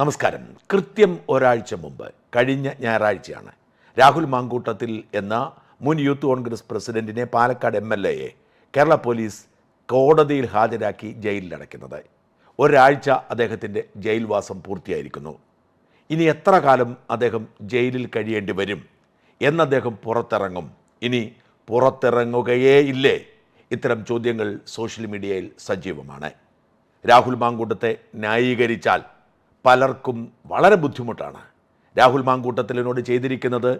നമസ്കാരം. കൃത്യം ഒരാഴ്ച മുമ്പ് കഴിഞ്ഞ ഞായറാഴ്ചയാണ് രാഹുൽ മാങ്കൂട്ടത്തിൽ എന്ന മുൻ യൂത്ത് കോൺഗ്രസ് പ്രസിഡന്റിനെ പാലക്കാട് എം എൽ എയെ കേരള പോലീസ് കോടതിയിൽ ഹാജരാക്കി ജയിലിലടയ്ക്കുന്നത്. ഒരാഴ്ച അദ്ദേഹത്തിന്റെ ജയിൽവാസം പൂർത്തിയായിരിക്കുന്നു. ഇനി എത്ര കാലം അദ്ദേഹം ജയിലിൽ കഴിയേണ്ടി വരും എന്ന് അദ്ദേഹം പുറത്തിറങ്ങും. ഇനി പുറത്തിറങ്ങുകയേ ഇല്ലേ? ഇത്തരം ചോദ്യങ്ങൾ സോഷ്യൽ മീഡിയയിൽ സജീവമാണ്. രാഹുൽ മാങ്കൂട്ടത്തെ ന്യായീകരിച്ചാൽ പലർക്കും വളരെ ബുദ്ധിമുട്ടാണ്. രാഹുൽ മാങ്കൂട്ടത്തിലിനോട് ചെയ്തിരിക്കുന്നത്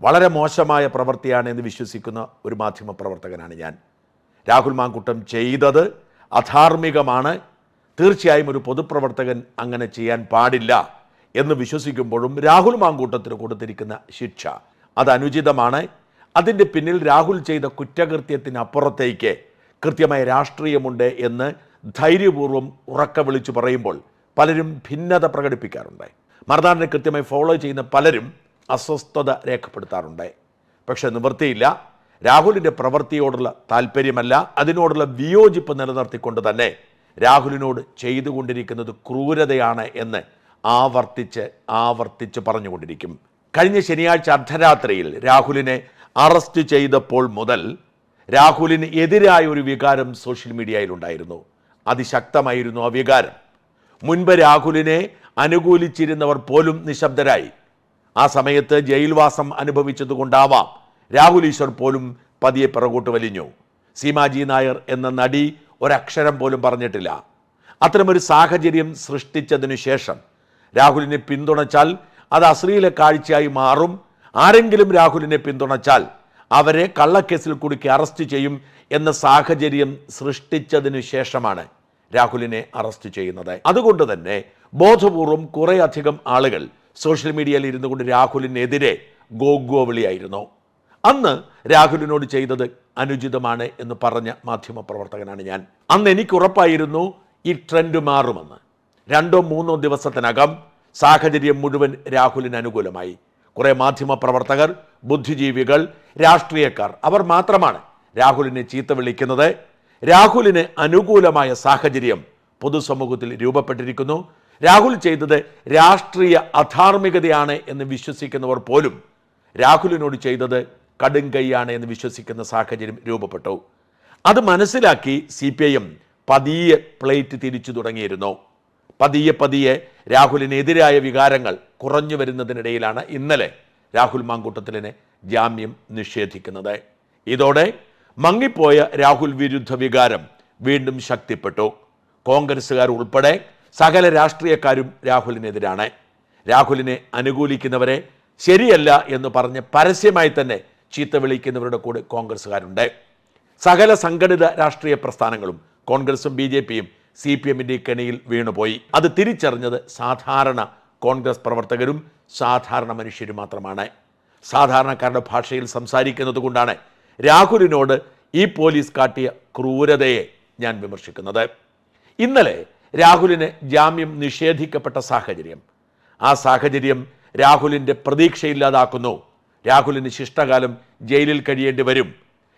വളരെ മോശമായ പ്രവൃത്തിയാണ് എന്ന് വിശ്വസിക്കുന്ന ഒരു മാധ്യമ പ്രവർത്തകനാണ് ഞാൻ. രാഹുൽ മാങ്കൂട്ടം ചെയ്തത് അധാർമികമാണ്. തീർച്ചയായും ഒരു പൊതുപ്രവർത്തകൻ അങ്ങനെ ചെയ്യാൻ പാടില്ല എന്ന് വിശ്വസിക്കുമ്പോഴും രാഹുൽ മാങ്കൂട്ടത്തിന് കൊടുത്തിരിക്കുന്ന ശിക്ഷ അത് അനുചിതമാണ്. അതിന്റെ പിന്നിൽ രാഹുൽ ചെയ്ത കുറ്റകൃത്യത്തിനപ്പുറത്തേക്ക് കൃത്യമായ രാഷ്ട്രീയമുണ്ട് എന്ന് ധൈര്യപൂർവം ഉറക്ക വിളിച്ചു പറയുമ്പോൾ പലരും ഭിന്നത പ്രകടിപ്പിക്കാറുണ്ട് മർദാനെ കൃത്യമായി ഫോളോ ചെയ്യുന്ന പലരും അസ്വസ്ഥത രേഖപ്പെടുത്താറുണ്ട് പക്ഷെ നിവൃത്തിയില്ല. രാഹുലിന്റെ പ്രവൃത്തിയോടുള്ള താല്പര്യമല്ല. അതിനോടുള്ള വിയോജിപ്പ് നിലനിർത്തിക്കൊണ്ട് തന്നെ രാഹുലിനോട് ചെയ്തുകൊണ്ടിരിക്കുന്നത് ക്രൂരതയാണ് എന്ന് ആവർത്തിച്ച് ആവർത്തിച്ച് പറഞ്ഞുകൊണ്ടിരിക്കും. കഴിഞ്ഞ ശനിയാഴ്ച അർദ്ധരാത്രിയിൽ രാഹുലിനെ അറസ്റ്റ് ചെയ്തപ്പോൾ മുതൽ രാഹുലിന് എതിരായ ഒരു വികാരം സോഷ്യൽ മീഡിയയിലുണ്ടായിരുന്നു അതിശക്തമായിരുന്നു ആ വികാരം. മുൻപ് രാഹുലിനെ അനുകൂലിച്ചിരുന്നവർ പോലും നിശബ്ദരായി. ആ സമയത്ത് ജയിൽവാസം അനുഭവിച്ചതുകൊണ്ടാവാം രാഹുൽ ഈശ്വർ പോലും പതിയെ പിറകോട്ട് വലിഞ്ഞു. സീമാജി നായർ എന്ന നടി ഒരക്ഷരം പോലും പറഞ്ഞിട്ടില്ല. അത്തരമൊരു സാഹചര്യം സൃഷ്ടിച്ചതിനു ശേഷം രാഹുലിനെ പിന്തുണച്ചാൽ അത് അശ്ലീല കാഴ്ചയായി മാറും. ആരെങ്കിലും രാഹുലിനെ പിന്തുണച്ചാൽ അവരെ കള്ളക്കേസിൽ കുടുക്കി അറസ്റ്റ് ചെയ്യും എന്ന സാഹചര്യം സൃഷ്ടിച്ചതിനു ശേഷമാണ് രാഹുലിനെ അറസ്റ്റ് ചെയ്യുന്നത്. അതുകൊണ്ട് തന്നെ ബോധപൂർവം കുറേയധികം ആളുകൾ സോഷ്യൽ മീഡിയയിൽ ഇരുന്നു കൊണ്ട് രാഹുലിനെതിരെ ഗോഗോവിളിയായിരുന്നു. അന്ന് രാഹുലിനോട് ചെയ്തത് അനുചിതമാണ് എന്ന് പറഞ്ഞ മാധ്യമപ്രവർത്തകനാണ് ഞാൻ. അന്ന് എനിക്ക് ഉറപ്പായിരുന്നു ഈ ട്രെൻഡ് മാറുമെന്ന്. രണ്ടോ മൂന്നോ ദിവസത്തിനകം സാഹചര്യം മുഴുവൻ രാഹുലിന് അനുകൂലമായി. കുറേ മാധ്യമപ്രവർത്തകർ ബുദ്ധിജീവികൾ രാഷ്ട്രീയക്കാർ അവർ മാത്രമാണ് രാഹുലിനെ ചീത്ത വിളിക്കുന്നത്. രാഹുലിന് അനുകൂലമായ സാഹചര്യം പൊതുസമൂഹത്തിൽ രൂപപ്പെട്ടിരിക്കുന്നു. രാഹുൽ ചെയ്തത് രാഷ്ട്രീയ അധാർമികതയാണ് എന്ന് വിശ്വസിക്കുന്നവർ പോലും രാഹുലിനോട് ചെയ്തത് കടുംകൈയാണ് എന്ന് വിശ്വസിക്കുന്ന സാഹചര്യം രൂപപ്പെട്ടു. അത് മനസ്സിലാക്കി സി പി ഐ എം പതിയെ പ്ലേറ്റ് തിരിച്ചു തുടങ്ങിയിരുന്നു. പതിയെ പതിയെ രാഹുലിനെതിരായ വികാരങ്ങൾ കുറഞ്ഞു വരുന്നതിനിടയിലാണ് ഇന്നലെ രാഹുൽ മാങ്കൂട്ടത്തിലിനെ ജാമ്യം നിഷേധിക്കുന്നത്. ഇതോടെ മങ്ങിപ്പോയ രാഹുൽ വിരുദ്ധ വികാരം വീണ്ടും ശക്തിപ്പെട്ടു. കോൺഗ്രസ്സുകാർ ഉൾപ്പെടെ സകല രാഷ്ട്രീയക്കാരും രാഹുലിനെതിരാണ്. രാഹുലിനെ അനുകൂലിക്കുന്നവരെ ശരിയല്ല എന്ന് പറഞ്ഞ് പരസ്യമായി തന്നെ ചീത്ത വിളിക്കുന്നവരുടെ കൂടെ കോൺഗ്രസ്സുകാരുണ്ട്. സകല സംഘടിത രാഷ്ട്രീയ പ്രസ്ഥാനങ്ങളും കോൺഗ്രസും ബി ജെ പിയും സി പി എമ്മിന്റെ കെണിയിൽ വീണുപോയി. അത് തിരിച്ചറിഞ്ഞത് സാധാരണ കോൺഗ്രസ് പ്രവർത്തകരും സാധാരണ മനുഷ്യരും മാത്രമാണ്. സാധാരണക്കാരുടെ ഭാഷയിൽ സംസാരിക്കുന്നത് കൊണ്ടാണ് രാഹുലിനോട് ഈ പോലീസ് കാട്ടിയ ക്രൂരതയെ ഞാൻ വിമർശിക്കുന്നത്. ഇന്നലെ രാഹുലിന് ജാമ്യം നിഷേധിക്കപ്പെട്ട സാഹചര്യം. ആ സാഹചര്യം രാഹുലിന്റെ പ്രതീക്ഷയില്ലാതാക്കുന്നു. രാഹുലിന് ശിഷ്ടകാലം ജയിലിൽ കഴിയേണ്ടി വരും.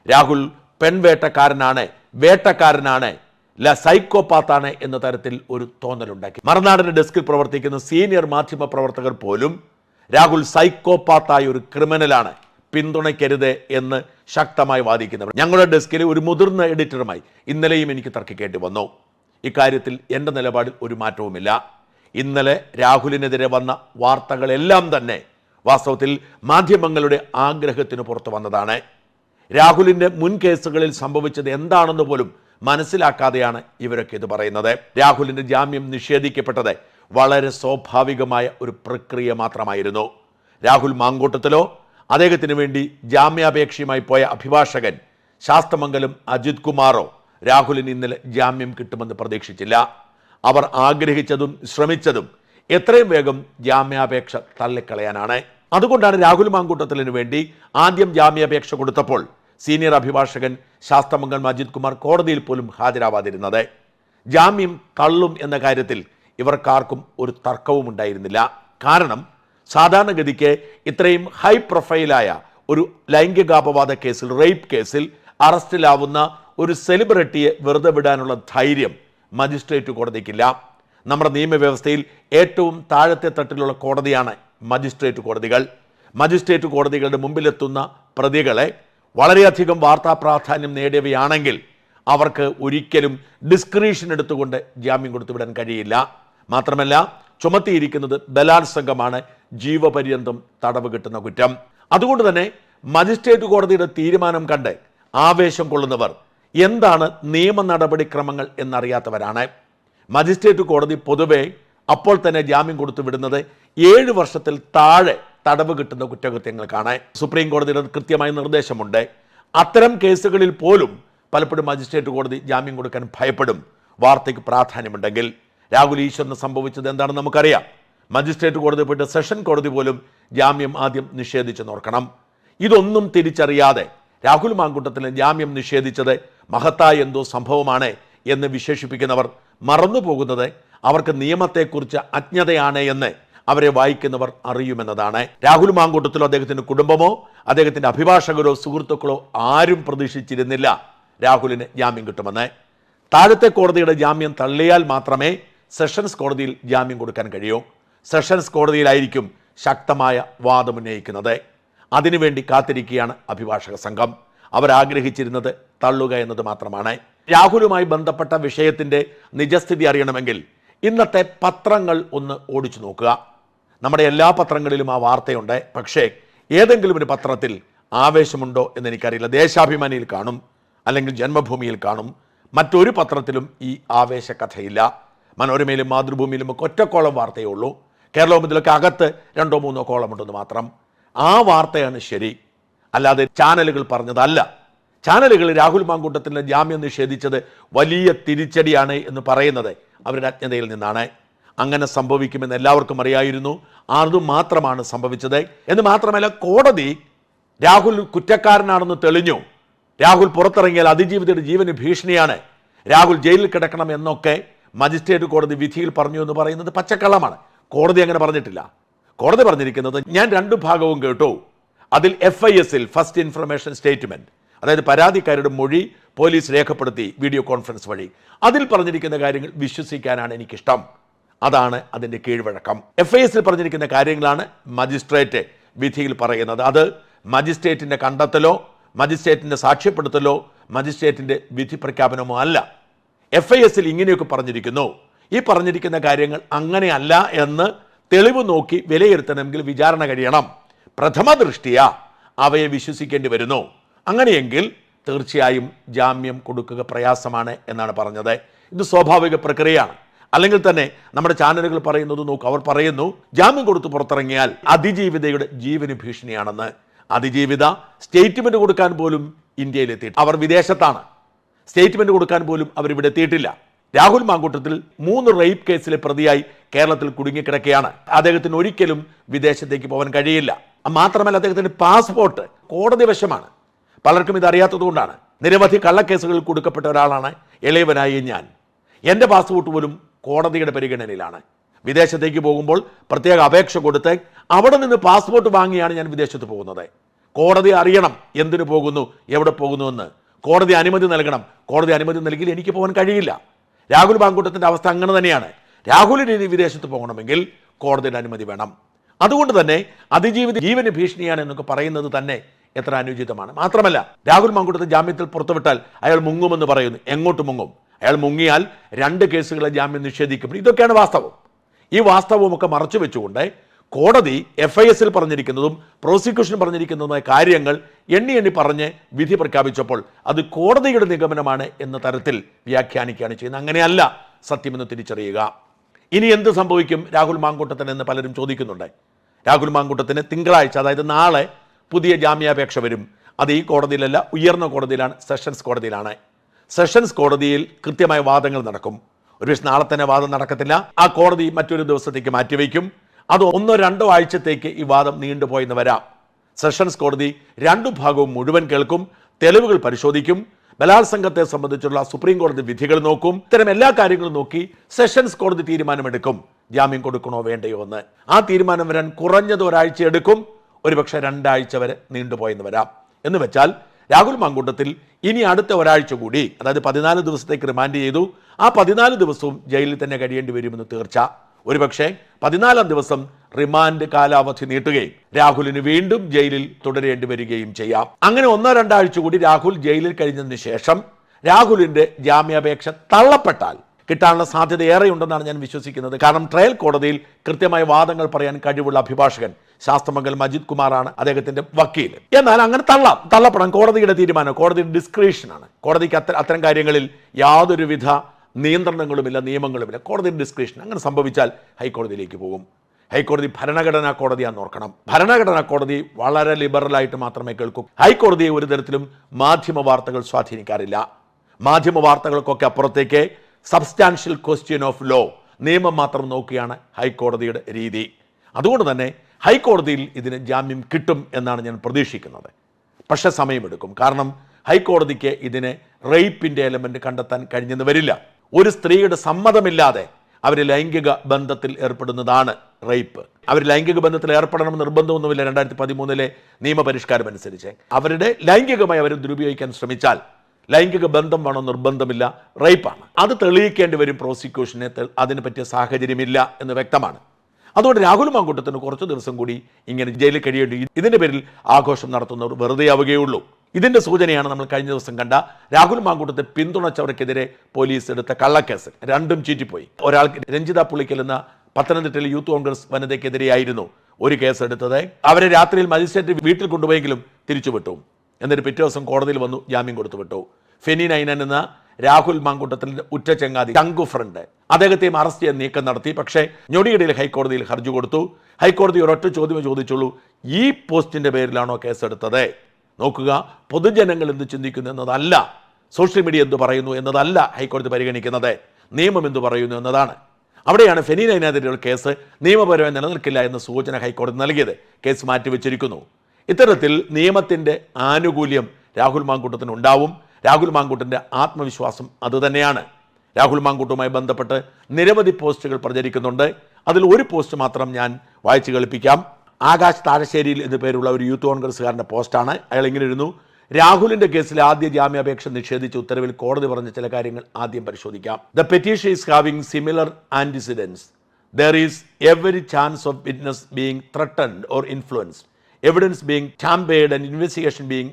രാഹുൽ പെൺവേട്ടക്കാരനാണ് വേട്ടക്കാരനാണ് ല സൈക്കോപാത്താണ് എന്ന തരത്തിൽ ഒരു തോന്നലുണ്ടാക്കി. മറുനാടിന്റെ ഡെസ്കിൽ പ്രവർത്തിക്കുന്ന സീനിയർ മാധ്യമ പ്രവർത്തകർ പോലും രാഹുൽ സൈക്കോപാത്തായ ഒരു ക്രിമിനലാണ്. പിന്തുണയ്ക്കരുത് എന്ന് ശക്തമായി വാദിക്കുന്നവർ. ഞങ്ങളുടെ ഡെസ്കിലെ ഒരു മുതിർന്ന എഡിറ്ററുമായി ഇന്നലെയും എനിക്ക് തർക്കിക്കേണ്ടി വന്നു. ഇക്കാര്യത്തിൽ എന്റെ നിലപാടിൽ ഒരു മാറ്റവുമില്ല. ഇന്നലെ രാഹുലിനെതിരെ വന്ന വാർത്തകളെല്ലാം തന്നെ വാസ്തവത്തിൽ മാധ്യമങ്ങളുടെ ആഗ്രഹത്തിന് പുറത്തു വന്നതാണ്. രാഹുലിന്റെ മുൻ കേസുകളിൽ സംഭവിച്ചത് എന്താണെന്ന് പോലും മനസ്സിലാക്കാതെയാണ് ഇവരൊക്കെ ഇത് പറയുന്നത്. രാഹുലിന്റെ ജാമ്യം നിഷേധിക്കപ്പെട്ടത് വളരെ സ്വാഭാവികമായ ഒരു പ്രക്രിയ മാത്രമായിരുന്നു. രാഹുൽ മാങ്കൂട്ടത്തിലോ അദ്ദേഹത്തിന് വേണ്ടി ജാമ്യാപേക്ഷയുമായി പോയ അഭിഭാഷകൻ ശാസ്തമംഗലം അജിത് കുമാറോ രാഹുലിന് ഇന്നലെ ജാമ്യം കിട്ടുമെന്ന് പ്രതീക്ഷിച്ചില്ല. അവർ ആഗ്രഹിച്ചതും ശ്രമിച്ചതും എത്രയും വേഗം ജാമ്യാപേക്ഷ തള്ളിക്കളയാനാണ്. അതുകൊണ്ടാണ് രാഹുൽ മാങ്കൂട്ടത്തിലിന് വേണ്ടി ആദ്യം ജാമ്യാപേക്ഷ കൊടുത്തപ്പോൾ സീനിയർ അഭിഭാഷകൻ ശാസ്തമംഗൽ അജിത് കുമാർ കോടതിയിൽ പോലും ഹാജരാവാതിരുന്നത്. ജാമ്യം തള്ളും എന്ന കാര്യത്തിൽ ഇവർക്കാർക്കും ഒരു തർക്കവും ഉണ്ടായിരുന്നില്ല കാരണം സാധാരണഗതിക്ക് ഇത്രയും ഹൈ പ്രൊഫൈലായ ഒരു ലൈംഗികാപവാദ കേസിൽ റേപ്പ് കേസിൽ അറസ്റ്റിലാവുന്ന ഒരു സെലിബ്രിറ്റിയെ വെറുതെ വിടാനുള്ള ധൈര്യം മജിസ്ട്രേറ്റ് കോടതിക്കില്ല. നമ്മുടെ നിയമവ്യവസ്ഥയിൽ ഏറ്റവും താഴത്തെ തട്ടിലുള്ള കോടതിയാണ് മജിസ്ട്രേറ്റ് കോടതികൾ. മജിസ്ട്രേറ്റ് കോടതികളുടെ മുമ്പിലെത്തുന്ന പ്രതികളെ വളരെയധികം വാർത്താ പ്രാധാന്യം നേടിയവയാണെങ്കിൽ അവർക്ക് ഒരിക്കലും ഡിസ്ക്രീഷൻ എടുത്തുകൊണ്ട് ജാമ്യം കൊടുത്തുവിടാൻ കഴിയില്ല. മാത്രമല്ല ചുമത്തിയിരിക്കുന്നത് ബലാത്സംഗമാണ് ജീവപര്യന്തം തടവ് കിട്ടുന്ന കുറ്റം. അതുകൊണ്ട് തന്നെ മജിസ്ട്രേറ്റ് കോടതിയുടെ തീരുമാനം കണ്ട് ആവേശം കൊള്ളുന്നവർ എന്താണ് നിയമ നടപടിക്രമങ്ങൾ എന്നറിയാത്തവരാണ്. മജിസ്ട്രേറ്റ് കോടതി പൊതുവെ അപ്പോൾ തന്നെ ജാമ്യം കൊടുത്തു വിടുന്നത് ഏഴ് വർഷത്തിൽ താഴെ തടവ് കിട്ടുന്ന കുറ്റകൃത്യങ്ങൾക്കാണ്. സുപ്രീം കോടതിയുടെ കൃത്യമായ നിർദ്ദേശമുണ്ട്. അത്തരം കേസുകളിൽ പോലും പലപ്പോഴും മജിസ്ട്രേറ്റ് കോടതി ജാമ്യം കൊടുക്കാൻ ഭയപ്പെടും. വാർത്തയ്ക്ക് പ്രാധാന്യമുണ്ടെങ്കിൽ രാഹുൽ ഈശ്വറിന് സംഭവിച്ചത് എന്താണെന്ന് നമുക്കറിയാം. മജിസ്ട്രേറ്റ് കോടതി പോയിട്ട് സെഷൻ കോടതി പോലും ജാമ്യം ആദ്യം നിഷേധിച്ചു നോക്കണം. ഇതൊന്നും തിരിച്ചറിയാതെ രാഹുൽ മാങ്കുട്ടത്തിന് ജാമ്യം നിഷേധിച്ചത് മഹത്തായ എന്തോ സംഭവമാണ് എന്ന് വിശേഷിപ്പിക്കുന്നവർ മറന്നു പോകുന്നത് അവർക്ക് നിയമത്തെക്കുറിച്ച് അജ്ഞതയാണ് എന്ന് അവരെ വായിക്കുന്നവർ അറിയുമെന്നതാണ്. രാഹുൽ മാങ്കൂട്ടത്തിലോ അദ്ദേഹത്തിന്റെ കുടുംബമോ അദ്ദേഹത്തിന്റെ അഭിഭാഷകരോ സുഹൃത്തുക്കളോ ആരും പ്രതീക്ഷിച്ചിരുന്നില്ല രാഹുലിന് ജാമ്യം കിട്ടുമെന്ന്. താഴത്തെ കോടതിയുടെ ജാമ്യം തള്ളിയാൽ മാത്രമേ സെഷൻസ് കോടതിയിൽ ജാമ്യം കൊടുക്കാൻ കഴിയും സെഷൻസ് കോടതിയിലായിരിക്കും ശക്തമായ വാദമുന്നയിക്കുന്നത് അതിനുവേണ്ടി കാത്തിരിക്കുകയാണ് അഭിഭാഷക സംഘം. അവരാഗ്രഹിച്ചിരുന്നത് തള്ളുക എന്നത് മാത്രമാണ്. രാഹുലുമായി ബന്ധപ്പെട്ട വിഷയത്തിന്റെ നിജസ്ഥിതി അറിയണമെങ്കിൽ ഇന്നത്തെ പത്രങ്ങൾ ഒന്ന് ഓടിച്ചു നോക്കുക. നമ്മുടെ എല്ലാ പത്രങ്ങളിലും ആ വാർത്തയുണ്ട്. പക്ഷേ ഏതെങ്കിലും ഒരു പത്രത്തിൽ ആവേശമുണ്ടോ എന്ന് എനിക്കറിയില്ല ദേശാഭിമാനിയിൽ കാണും. അല്ലെങ്കിൽ ജന്മഭൂമിയിൽ കാണും. മറ്റൊരു പത്രത്തിലും ഈ ആവേശ കഥയില്ല മനോരമയിലും മാതൃഭൂമിയിലും ഒക്കെ ഒറ്റക്കോളം വാർത്തയേ ഉള്ളൂ. കേരളവുമിതിലൊക്കെ അകത്ത് രണ്ടോ മൂന്നോ കോളം ഉണ്ടെന്ന് മാത്രം. ആ വാർത്തയാണ് ശരി. അല്ലാതെ ചാനലുകൾ പറഞ്ഞതല്ല. ചാനലുകൾ രാഹുൽ മാങ്കൂട്ടത്തിന്റെ ജാമ്യം നിഷേധിച്ചത് വലിയ തിരിച്ചടിയാണ് എന്ന് പറയുന്നത് അവരുടെ അജ്ഞതയിൽ നിന്നാണ്. അങ്ങനെ സംഭവിക്കുമെന്ന് എല്ലാവർക്കും അറിയായിരുന്നു. അത് മാത്രമാണ് സംഭവിച്ചത്. എന്ന് മാത്രമല്ല കോടതി രാഹുൽ കുറ്റക്കാരനാണെന്ന് തെളിഞ്ഞു. രാഹുൽ പുറത്തിറങ്ങിയാൽ അതിജീവിതയുടെ ജീവന് ഭീഷണിയാണ്. രാഹുൽ ജയിലിൽ കിടക്കണം എന്നൊക്കെ മജിസ്ട്രേറ്റ് കോടതി വിധിയിൽ പറഞ്ഞു എന്ന് പറയുന്നത് പച്ചക്കള്ളമാണ്. കോടതി അങ്ങനെ പറഞ്ഞിട്ടില്ല. കോടതി പറഞ്ഞിരിക്കുന്നത് ഞാൻ രണ്ടു ഭാഗവും കേട്ടു. അതിൽ എഫ് ഐ എസിൽ ഫസ്റ്റ് ഇൻഫർമേഷൻ സ്റ്റേറ്റ്മെന്റ് അതായത് പരാതിക്കാരുടെ മൊഴി പോലീസ് രേഖപ്പെടുത്തി വീഡിയോ കോൺഫറൻസ് വഴി. അതിൽ പറഞ്ഞിരിക്കുന്ന കാര്യങ്ങൾ വിശ്വസിക്കാനാണ് എനിക്കിഷ്ടം. അതാണ് അതിന്റെ കീഴ്വഴക്കം. എഫ് ഐ എസിൽ പറഞ്ഞിരിക്കുന്ന കാര്യങ്ങളാണ് മജിസ്ട്രേറ്റ് വിധിയിൽ പറയുന്നത്. അത് മജിസ്ട്രേറ്റിന്റെ കണ്ടെത്തലോ മജിസ്ട്രേറ്റിന്റെ സാക്ഷ്യപ്പെടുത്തലോ മജിസ്ട്രേറ്റിന്റെ വിധി പ്രഖ്യാപനമോ അല്ല. എഫ് ഐ എസിൽ ഇങ്ങനെയൊക്കെ പറഞ്ഞിരിക്കുന്നു. ഈ പറഞ്ഞിരിക്കുന്ന കാര്യങ്ങൾ അങ്ങനെയല്ല എന്ന് തെളിവ് നോക്കി വിലയിരുത്തണമെങ്കിൽ വിചാരണ കഴിയണം. പ്രഥമ ദൃഷ്ടിയ അവയെ വിശ്വസിക്കേണ്ടി വരുന്നു. അങ്ങനെയെങ്കിൽ തീർച്ചയായും ജാമ്യം കൊടുക്കുക പ്രയാസമാണ് എന്നാണ് പറഞ്ഞത്. ഇത് സ്വാഭാവിക പ്രക്രിയയാണ്. അല്ലെങ്കിൽ തന്നെ നമ്മുടെ ചാനലുകൾ പറയുന്നത് നോക്കും. അവർ പറയുന്നു ജാമ്യം കൊടുത്ത് പുറത്തിറങ്ങിയാൽ അതിജീവിതയുടെ ജീവന് ഭീഷണിയാണെന്ന്. അതിജീവിത സ്റ്റേറ്റ്മെന്റ് കൊടുക്കാൻ പോലും ഇന്ത്യയിലെത്തിയിട്ട് അവർ വിദേശത്താണ്. സ്റ്റേറ്റ്മെന്റ് കൊടുക്കാൻ പോലും അവരിവിടെ എത്തിയിട്ടില്ല. രാഹുൽ മാങ്കൂട്ടത്തിൽ മൂന്ന് റേപ്പ് കേസിലെ പ്രതിയായി കേരളത്തിൽ കുടുങ്ങിക്കിടക്കുകയാണ്. അദ്ദേഹത്തിന് ഒരിക്കലും വിദേശത്തേക്ക് പോകാൻ കഴിയില്ല. മാത്രമല്ല അദ്ദേഹത്തിന്റെ പാസ്പോർട്ട് കോടതി വശമാണ്. പലർക്കും ഇത് അറിയാത്തതുകൊണ്ടാണ് നിരവധി കള്ളക്കേസുകളിൽ കൊടുക്കപ്പെട്ട ഒരാളാണ് ഇളയവനായി ഞാൻ. എന്റെ പാസ്പോർട്ട് പോലും കോടതിയുടെ പരിഗണനയിലാണ്. വിദേശത്തേക്ക് പോകുമ്പോൾ പ്രത്യേക അപേക്ഷ കൊടുത്ത് അവിടെ നിന്ന് പാസ്പോർട്ട് വാങ്ങിയാണ് ഞാൻ വിദേശത്ത് പോകുന്നത്. കോടതി അറിയണം എന്തിനു പോകുന്നു എവിടെ പോകുന്നു എന്ന്. കോടതി അനുമതി നൽകണം. കോടതി അനുമതി നൽകിയിൽ എനിക്ക് പോകാൻ കഴിയില്ല. രാഹുൽ ബാങ്കൂട്ടത്തിന്റെ അവസ്ഥ അങ്ങനെ തന്നെയാണ്. രാഹുലിന് ഇനി വിദേശത്ത് പോകണമെങ്കിൽ കോടതിയുടെ അനുമതി വേണം. അതുകൊണ്ട് തന്നെ അതിജീവിത ജീവന് ഭീഷണിയാണ് എന്നൊക്കെ പറയുന്നത് തന്നെ എത്ര അനുചിതമാണ്. മാത്രമല്ല രാഹുൽ മാങ്കൂട്ടത്തെ ജാമ്യത്തിൽ പുറത്തുവിട്ടാൽ അയാൾ മുങ്ങുമെന്ന് പറയുന്നു. എങ്ങോട്ട് മുങ്ങും? അയാൾ മുങ്ങിയാൽ രണ്ട് കേസുകളെ ജാമ്യം നിഷേധിക്കപ്പെടും ഇതൊക്കെയാണ് വാസ്തവം. ഈ വാസ്തവമൊക്കെ മറച്ചു വെച്ചുകൊണ്ട് കോടതി എഫ് ഐ എസിൽ പറഞ്ഞിരിക്കുന്നതും പ്രോസിക്യൂഷൻ പറഞ്ഞിരിക്കുന്നതുമായ കാര്യങ്ങൾ എണ്ണി എണ്ണി പറഞ്ഞ് വിധി പ്രഖ്യാപിച്ചപ്പോൾ അത് കോടതിയുടെ നിഗമനമാണ് എന്ന തരത്തിൽ വ്യാഖ്യാനിക്കുകയാണ് ചെയ്യുന്നത്. അങ്ങനെയല്ല സത്യമെന്ന് തിരിച്ചറിയുക. ഇനി എന്ത് സംഭവിക്കും? രാഹുൽ മാങ്കൂട്ടത്തിന് എന്ന് പലരും ചോദിക്കുന്നുണ്ട്. രാഹുൽ മാങ്കൂട്ടത്തിന് തിങ്കളാഴ്ച അതായത് നാളെ പുതിയ ജാമ്യാപേക്ഷ വരും. അത് ഈ കോടതിയിലല്ല ഉയർന്ന കോടതിയിലാണ് സെഷൻസ് കോടതിയിലാണ്. സെഷൻസ് കോടതിയിൽ കൃത്യമായ വാദങ്ങൾ നടക്കും. ഒരുപക്ഷെ നാളെ തന്നെ വാദം നടക്കത്തില്ല. ആ കോടതി മറ്റൊരു ദിവസത്തേക്ക് മാറ്റിവെക്കും. അത് ഒന്നോ രണ്ടോ ആഴ്ചത്തേക്ക് ഈ വാദം നീണ്ടുപോയെന്ന് വരാം. സെഷൻസ് കോടതി രണ്ടു ഭാഗവും മുഴുവൻ കേൾക്കും തെളിവുകൾ പരിശോധിക്കും ബലാത്സംഗത്തെ സംബന്ധിച്ചുള്ള സുപ്രീം കോടതി വിധികൾ നോക്കും ഇത്തരം എല്ലാ കാര്യങ്ങളും നോക്കി സെഷൻസ് കോടതി തീരുമാനമെടുക്കും. ജാമ്യം കൊടുക്കണോ വേണ്ടയോ എന്ന്. ആ തീരുമാനം വരാൻ കുറഞ്ഞത് ഒരാഴ്ച എടുക്കും ഒരുപക്ഷെ രണ്ടാഴ്ച വരെ നീണ്ടുപോയെന്ന് വരാം. എന്ന് വെച്ചാൽ രാഹുൽ മാങ്കൂട്ടത്തിൽ ഇനി അടുത്ത ഒരാഴ്ച കൂടി അതായത് പതിനാല് ദിവസത്തേക്ക് റിമാൻഡ് ചെയ്തു ആ പതിനാല് ദിവസവും ജയിലിൽ തന്നെ കഴിയേണ്ടി വരുമെന്ന് തീർച്ച. ഒരുപക്ഷെ പതിനാലാം ദിവസം റിമാൻഡ് കാലാവധി നീട്ടുകയും രാഹുലിന് വീണ്ടും ജയിലിൽ തുടരേണ്ടി വരികയും ചെയ്യാം. അങ്ങനെ ഒന്നോ രണ്ടാഴ്ച കൂടി രാഹുൽ ജയിലിൽ കഴിഞ്ഞതിന് ശേഷം രാഹുലിന്റെ ജാമ്യാപേക്ഷ തള്ളപ്പെട്ടാൽ കിട്ടാനുള്ള സാധ്യത ഏറെയുണ്ടെന്നാണ് ഞാൻ വിശ്വസിക്കുന്നത്. കാരണം ട്രയൽ കോടതിയിൽ കൃത്യമായ വാദങ്ങൾ പറയാൻ കഴിവുള്ള അഭിഭാഷകൻ ശാസ്ത്രമംഗൽ മജിദ് കുമാറാണ് അദ്ദേഹത്തിന്റെ വക്കീൽ. എന്നാൽ അങ്ങനെ തള്ളാം. തള്ളപ്പെടാം കോടതിയുടെ തീരുമാനം കോടതിയുടെ ഡിസ്ക്രിപ്ഷനാണ് കോടതിക്ക് അത്തരം കാര്യങ്ങളിൽ യാതൊരുവിധ നിയന്ത്രണങ്ങളുമില്ല നിയമങ്ങളുമില്ല. കോടതി ഡിസ്ക്രിപ്ഷൻ അങ്ങനെ സംഭവിച്ചാൽ ഹൈക്കോടതിയിലേക്ക് പോകും. ഹൈക്കോടതി ഭരണഘടനാ കോടതിയാന്ന് ഓർക്കണം ഭരണഘടനാ കോടതി വളരെ ലിബറലായിട്ട് മാത്രമേ കേൾക്കൂ. ഹൈക്കോടതിയെ ഒരു തരത്തിലും മാധ്യമ വാർത്തകൾ സ്വാധീനിക്കാറില്ല. മാധ്യമ വാർത്തകൾക്കൊക്കെ അപ്പുറത്തേക്ക് സബ്സ്റ്റാൻഷ്യൽ ക്വസ്റ്റ്യൻ ഓഫ് ലോ നിയമം മാത്രം നോക്കിയാണ് ഹൈക്കോടതിയുടെ രീതി. അതുകൊണ്ട് തന്നെ ഹൈക്കോടതിയിൽ ഇതിന് ജാമ്യം കിട്ടും എന്നാണ് ഞാൻ പ്രതീക്ഷിക്കുന്നത്. പക്ഷെ സമയമെടുക്കും. കാരണം ഹൈക്കോടതിക്ക് ഇതിന് റേപ്പിന്റെ എലമെന്റ് കണ്ടെത്താൻ കഴിഞ്ഞെന്ന് വരില്ല. ഒരു സ്ത്രീയുടെ സമ്മതമില്ലാതെ അവർ ലൈംഗിക ബന്ധത്തിൽ ഏർപ്പെടുന്നതാണ് റേപ്പ്. അവർ ലൈംഗിക ബന്ധത്തിൽ ഏർപ്പെടണമെന്ന് നിർബന്ധമൊന്നുമില്ല രണ്ടായിരത്തി പതിമൂന്നിലെ നിയമപരിഷ്കാരം അനുസരിച്ച് അവരുടെ ലൈംഗികമായി അവർ ദുരുപയോഗിക്കാൻ ശ്രമിച്ചാൽ ലൈംഗിക ബന്ധം വേണോ നിർബന്ധമില്ല റേപ്പാണ്. അത് തെളിയിക്കേണ്ടി വരും പ്രോസിക്യൂഷനെ അതിനെ പറ്റിയ സാഹചര്യമില്ല എന്ന് വ്യക്തമാണ്. അതുകൊണ്ട് രാഹുൽ മാങ്കൂട്ടത്തിന് കുറച്ച് ദിവസം കൂടി ഇങ്ങനെ ജയിലിൽ കഴിയേണ്ടി ഇതിന്റെ പേരിൽ ആഘോഷം നടത്തുന്നവർ വെറുതെ ആവുകയുള്ളൂ ഇതിന്റെ സൂചനയാണ് നമ്മൾ കഴിഞ്ഞ ദിവസം കണ്ട രാഹുൽ മാങ്കൂട്ടത്തെ പിന്തുണച്ചവർക്കെതിരെ പോലീസ് എടുത്ത കള്ളക്കേസ്. രണ്ടും ചീറ്റിപ്പോയി. ഒരാൾക്ക് രഞ്ജിത പുളിക്കൽ എന്ന പത്തനംതിട്ടയിലെ യൂത്ത് കോൺഗ്രസ് വനിതയ്ക്കെതിരെയായിരുന്നു ഒരു കേസ് എടുത്തത്. അവരെ രാത്രിയിൽ മജിസ്ട്രേറ്റ് വീട്ടിൽ കൊണ്ടുപോയെങ്കിലും തിരിച്ചുവിട്ടു. എന്നിട്ട് പിറ്റേ ദിവസം കോടതിയിൽ വന്നു ജാമ്യം കൊടുത്തു വിട്ടു ഫെനി നൈനൻ എന്ന രാഹുൽ മാങ്കൂട്ടത്തിന്റെ ഉറ്റ ചങ്ങാതി ചങ്കു ഫ്രണ്ട്. അദ്ദേഹത്തെയും അറസ്റ്റ് ചെയ്യാൻ നീക്കം നടത്തി. പക്ഷേ ഞൊടിയിടയിൽ ഹൈക്കോടതിയിൽ ഹർജി കൊടുത്തു. ഹൈക്കോടതി ഒരൊറ്റ ചോദ്യം ചോദിച്ചുള്ളൂ ഈ പോസ്റ്റിന്റെ പേരിലാണോ കേസെടുത്തത്? നോക്കുക. പൊതുജനങ്ങൾ എന്ത് ചിന്തിക്കുന്നു എന്നതല്ല. സോഷ്യൽ മീഡിയ എന്ത് പറയുന്നു എന്നതല്ല ഹൈക്കോടതി പരിഗണിക്കുന്നത്. നിയമം എന്ത് പറയുന്നു എന്നതാണ്. അവിടെയാണ് ഫെനി നൈനാതിരെയുള്ള കേസ് നിയമപരമായി നിലനിൽക്കില്ല എന്ന സൂചന ഹൈക്കോടതി നൽകിയത്. കേസ് മാറ്റിവെച്ചിരിക്കുന്നു. ഇത്തരത്തിൽ നിയമത്തിന്റെ ആനുകൂല്യം രാഹുൽ മാങ്കൂട്ടത്തിന് ഉണ്ടാവും. രാഹുൽ മാങ്കൂട്ടന്റെ ആത്മവിശ്വാസം അതുതന്നെയാണ് രാഹുൽ മാങ്കൂട്ടുമായി ബന്ധപ്പെട്ട് നിരവധി പോസ്റ്റുകൾ പ്രചരിക്കുന്നുണ്ട്. അതിൽ ഒരു പോസ്റ്റ് മാത്രം ഞാൻ വായിച്ചു കേൾപ്പിക്കാം. ആകാശ് താഴശ്ശേരിയിൽ എന്നു പേരുള്ള ഒരു യൂത്ത് കോൺഗ്രസ്സുകാരന്റെ പോസ്റ്റാണ് അയാൾ ഇങ്ങനെ ഇരുന്നു രാഹുലിന്റെ കേസിൽ ആദ്യ ജാമ്യാപേക്ഷ നിഷേധിച്ച ഉത്തരവിൽ കോടതി പറഞ്ഞ ചില കാര്യങ്ങൾ ആദ്യം പരിശോധിക്കാം the petition is having similar antecedents there is every chance of witness being threatened or influenced evidence being tampered and investigation being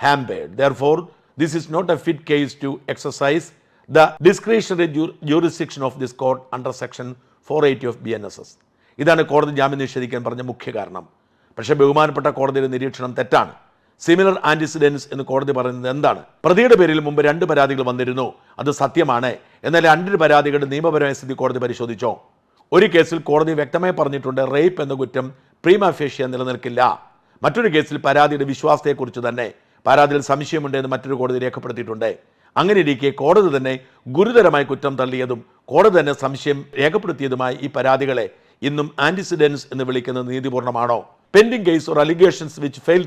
hampered therefore this hampered. Not a fit case to exercise the discretionary exercise the discretionary ju- jurisdiction of this court under section 480 of BNSS. ഇതാണ് കോടതി ജാമ്യം നിഷേധിക്കാൻ പറഞ്ഞ മുഖ്യ കാരണം. പക്ഷേ ബഹുമാനപ്പെട്ട കോടതിയുടെ നിരീക്ഷണം തെറ്റാണ്. സിമിലർ ആന്റിസിഡൻസ് എന്ന് കോടതി പറയുന്നത് എന്താണ്? പ്രതിയുടെ പേരിൽ മുമ്പ് രണ്ട് പരാതികൾ വന്നിരുന്നു. അത് സത്യമാണ്. എന്നാൽ രണ്ട് പരാതികളുടെ നിയമപരമായ സ്ഥിതി കോടതി പരിശോധിച്ചോ? ഒരു കേസിൽ കോടതി വ്യക്തമായി പറഞ്ഞിട്ടുണ്ട് റേപ്പ് എന്ന കുറ്റം പ്രീമാഫേഷ്യ നിലനിൽക്കില്ല. മറ്റൊരു കേസിൽ പരാതിയുടെ വിശ്വാസത്തെക്കുറിച്ച് തന്നെ പരാതിയിൽ സംശയമുണ്ട് എന്ന് മറ്റൊരു കോടതി രേഖപ്പെടുത്തിയിട്ടുണ്ട്. അങ്ങനെ ഇരിക്കെ കോടതി തന്നെ ഗുരുതരമായി കുറ്റം തള്ളിയതും കോടതി തന്നെ സംശയം രേഖപ്പെടുത്തിയതുമായി ഈ പരാതികളെ ഇന്നും ആന്റിസിഡൻസ് എന്ന് വിളിക്കുന്നത് നീതിപൂർണമാണോ pending case or allegations which fail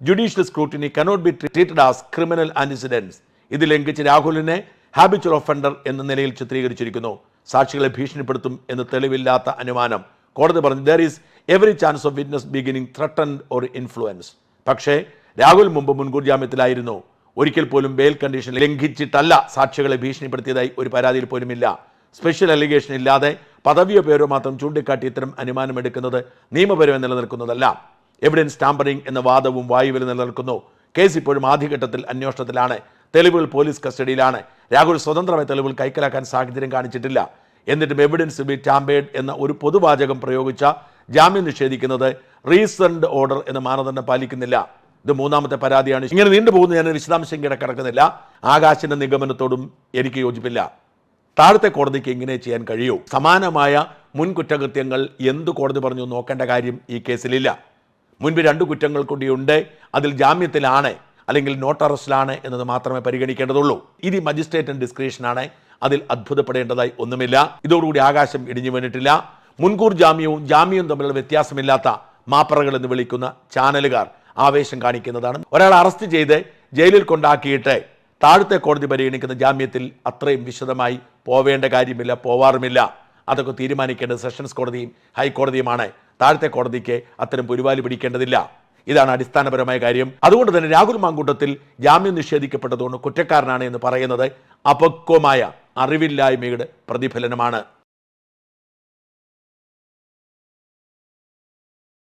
judicial scrutiny cannot be treated as criminal antecedents ഇത് ലംഘിച്ച് രാഹുലിനെ ഹാബിച്വൽ ഒഫൻഡർ എന്ന നിലയിൽ ചിത്രീകരിച്ചിരിക്കുന്നു. സാക്ഷികളെ ഭീഷണിപ്പെടുത്തും എന്ന് തെളിവില്ലാത്ത അനുമാനം. കോടതി പറഞ്ഞു there is every chance of witness beginning threaten or influence പക്ഷേ രാഹുൽ മുമ്പ് മുൻകൂർ ജാമ്യത്തിലായിരുന്നു. ഒരിക്കൽ പോലും ബെയിൽ കണ്ടീഷൻ ലംഘിച്ചിട്ടല്ല സാക്ഷികളെ ഭീഷണിപ്പെടുത്തിയതായി ഒരു പരാതിയിൽ പോലുമില്ല. സ്പെഷ്യൽ അലിഗേഷൻ ഇല്ലാതെ പദവിയോ പേരോ മാത്രം ചൂണ്ടിക്കാട്ടി ഇത്തരം അനുമാനമെടുക്കുന്നത് നിയമപരമായി നിലനിൽക്കുന്നതല്ല. എവിഡൻസ് ടാമ്പറിംഗ് എന്ന വാദവും വായുവിൽ നിലനിൽക്കുന്നു. കേസ് ഇപ്പോഴും ആദ്യഘട്ടത്തിൽ അന്വേഷണത്തിലാണ്. തെളിവുകൾ പോലീസ് കസ്റ്റഡിയിലാണ്. രാഹുൽ സ്വതന്ത്രമായ തെളിവുകൾ കൈക്കലാക്കാൻ സാഹചര്യം കാണിച്ചിട്ടില്ല. എന്നിട്ടും എവിഡൻസ് ബി ടാമ്പേഡ് എന്ന ഒരു പൊതുവാചകം പ്രയോഗിച്ച ജാമ്യം നിഷേധിക്കുന്നത് റീസൺഡ് ഓർഡർ എന്ന മാനദണ്ഡം പാലിക്കുന്നില്ല. ഇത് മൂന്നാമത്തെ പരാതിയാണ്. ഇങ്ങനെ നീണ്ടുപോകുന്ന ഞാൻ വിശദാംശം കിടക്കിടക്കുന്നില്ല ആകാശിന്റെ നിഗമനത്തോടും എനിക്ക് യോജിപ്പില്ല. താഴത്തെ കോടതിക്ക് എങ്ങനെ ചെയ്യാൻ കഴിയൂ? സമാനമായ മുൻ കുറ്റകൃത്യങ്ങൾ എന്ത് കോടതി പറഞ്ഞു നോക്കേണ്ട കാര്യം ഈ കേസിലില്ല. മുൻപ് രണ്ട് കുറ്റങ്ങൾ കൂടിയുണ്ട് അതിൽ ജാമ്യത്തിലാണ് അല്ലെങ്കിൽ നോട്ട് അറസ്റ്റിലാണ് എന്നത് മാത്രമേ പരിഗണിക്കേണ്ടതുള്ളൂ. ഇത് മജിസ്ട്രേറ്റിന്റെ മജിസ്ട്രേറ്റ് ഡിസ്ക്രിപ്ഷനാണ്. അതിൽ അത്ഭുതപ്പെടേണ്ടതായി ഒന്നുമില്ല. ഇതോടുകൂടി ആകാശം ഇടിഞ്ഞു വീണിട്ടില്ല. മുൻകൂർ ജാമ്യവും ജാമ്യവും തമ്മിലുള്ള വ്യത്യാസമില്ലാത്ത മാപ്പറകൾ എന്ന് വിളിക്കുന്ന ചാനലുകാർ ആവേശം കാണിക്കുന്നതാണ്. ഒരാൾ അറസ്റ്റ് ചെയ്ത് ജയിലിൽ കൊണ്ടാക്കിയിട്ട് താഴത്തെ കോടതി പരിഗണിക്കുന്ന ജാമ്യത്തിൽ അത്രയും വിശദമായി പോവേണ്ട കാര്യമില്ല പോവാറുമില്ല. അതൊക്കെ തീരുമാനിക്കേണ്ടത് സെഷൻസ് കോടതിയും ഹൈക്കോടതിയുമാണ്. താഴത്തെ കോടതിക്ക് അത്തരം പുരുവാലി പിടിക്കേണ്ടതില്ല. ഇതാണ് അടിസ്ഥാനപരമായ കാര്യം. അതുകൊണ്ട് തന്നെ രാഹുൽ മാങ്കൂട്ടത്തിൽ ജാമ്യം നിഷേധിക്കപ്പെട്ടതുകൊണ്ട് കുറ്റക്കാരനാണ് എന്ന് പറയുന്നത് അപക്വമായ അറിവില്ലായ്മയുടെ പ്രതിഫലനമാണ്.